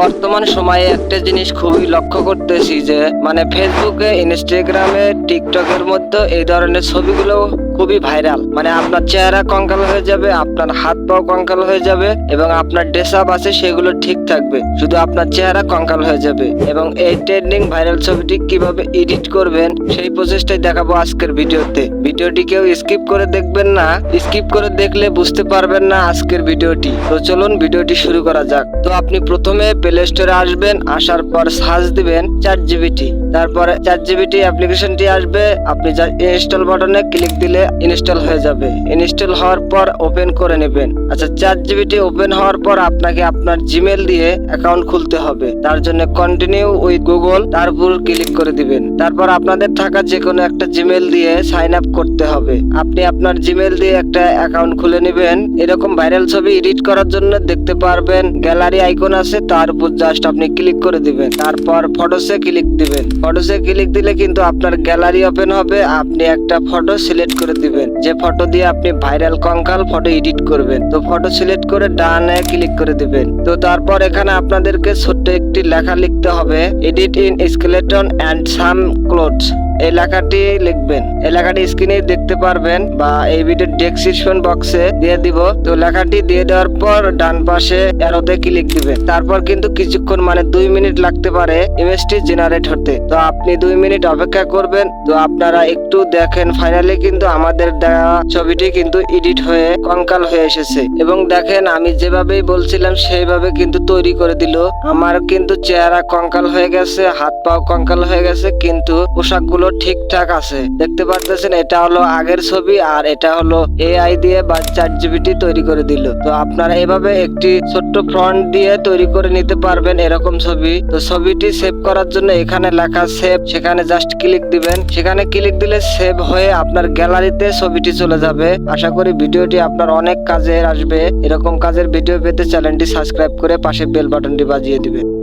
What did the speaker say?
বর্তমান সময়ে একটা জিনিস খুবই লক্ষ্য করতেছি যে মানে ফেসবুকে ইনস্টাগ্রামে টিকটকের মধ্যে এই ধরনের ছবিগুলো খুবই ভাইরাল। মানে আপনার চেহারা কঙ্কাল হয়ে যাবে, আপনার হাত পাও কঙ্কাল হয়ে যাবে এবং আপনার ড্রেস আপ আছে সেগুলো ঠিক থাকবে। শুধু আপনার চেহারা কঙ্কাল হয়ে যাবে এবং এই ট্রেন্ডিং ভাইরাল ছবিটি কীভাবে এডিট করবেন সেই প্রসেসটাই দেখাবো আজকের ভিডিওতে। ভিডিওটি কেউ স্কিপ করে দেখবেন না স্কিপ করে দেখলে বুঝতে পারবেন না আজকের ভিডিওটি। তো চলুন ভিডিওটি শুরু করা যাক। তো আপনি প্রথমে প্লে স্টোরে আসবেন, আসার পর সার্চ দিবেন চার জিবিটি তারপরে চার জিবিটি অ্যাপ্লিকেশনটি আসবে, আপনি ইনস্টল বাটনে ক্লিক দিলে ইনস্টল হয়ে যাবে। ইনস্টল হওয়ার পর ওপেন করে নেবেন। আচ্ছা চার জিবিটি ওপেন হওয়ার পর আপনাকে আপনার জিমেল দিয়ে অ্যাকাউন্ট খুলতে হবে। তার জন্য কন্টিনিউ উইথ গুগল তার উপর ক্লিক করে দিবেন। তারপর আপনাদের থাকা যে কোনো একটা জিমেল দিয়ে সাইন আপ করতে হবে। আপনি আপনার জিমেল দিয়ে একটা অ্যাকাউন্ট খুলে নেবেন। এরকম ভাইরাল ছবি এডিট করার জন্য দেখতে পারবেন। গ্যালারি আইকন আছে তার উপর জাস্ট আপনি ক্লিক করে দিবেন। তারপর ফটোসে ক্লিক দিবেন। ফটোসে ক্লিক দিলে কিন্তু আপনার গ্যালারি ওপেন হবে। আপনি একটা ফটো সিলেক্ট করে দিবেন। যে ফটো দিয়ে আপনি ভাইরাল কঙ্কাল ফটো এডিট করবেন। তো ফটো সিলেক্ট করে ডানে ক্লিক করে দিবেন। তো তারপর এখানে আপনাদেরকে ছোট্ট একটি লেখা লিখতে হবে। Edit in skeleton and some clothes এই লেখাটি লিখবেন। এলাকাটি স্ক্রিনে দেখতে পারবেন বা এই ভিডিও ডেসক্রিপশন বক্সে দিয়ে দিব। তো লেখাটি দিয়ে দেওয়ার পর ডান পাশে এরোতে ক্লিক দিবেন। তারপর কিন্তু কিছুক্ষণ মানে দুই মিনিট লাগতে পারে ইমেজটি জেনারেট হতে। তো আপনি দুই মিনিট অপেক্ষা করবেন। তো আপনারা একটু দেখেন ফাইনালি কিন্তু আমাদের দেওয়া ছবিটি কিন্তু এডিট হয়ে কঙ্কাল হয়ে এসেছে। এবং দেখেন, আমি যেভাবেই বলছিলাম, সেইভাবে কিন্তু তৈরি করে দিল। আমার কিন্তু চেহারা কঙ্কাল হয়ে গেছে হাত পাও কঙ্কাল হয়ে গেছে, কিন্তু পোশাকগুলো ঠিকঠাক আছে। দেখতে পাচ্ছেন এটা হলো আগের ছবি আর এটা হলো এআই দিয়ে বা চার জিবিটি তৈরি করে দিল। তো আপনারা এভাবে একটি ছোট্ট ফ্রন্ট দিয়ে তৈরি করে নিতে পারবেন এরকম ছবি। তো ছবিটি সেভ করার জন্য এখানে লেখা সেভ সেখানে জাস্ট ক্লিক দিবেন। সেখানে ক্লিক দিলে সেভ হয়ে আপনার গ্যালারিতে ছবিটি চলে যাবে। আশা করি ভিডিওটি আপনার অনেক কাজে আসবে। এরকম কাজের ভিডিও পেতে চ্যানেলটি সাবস্ক্রাইব করে পাশে বেল বাটনটি বাজিয়ে দিবেন।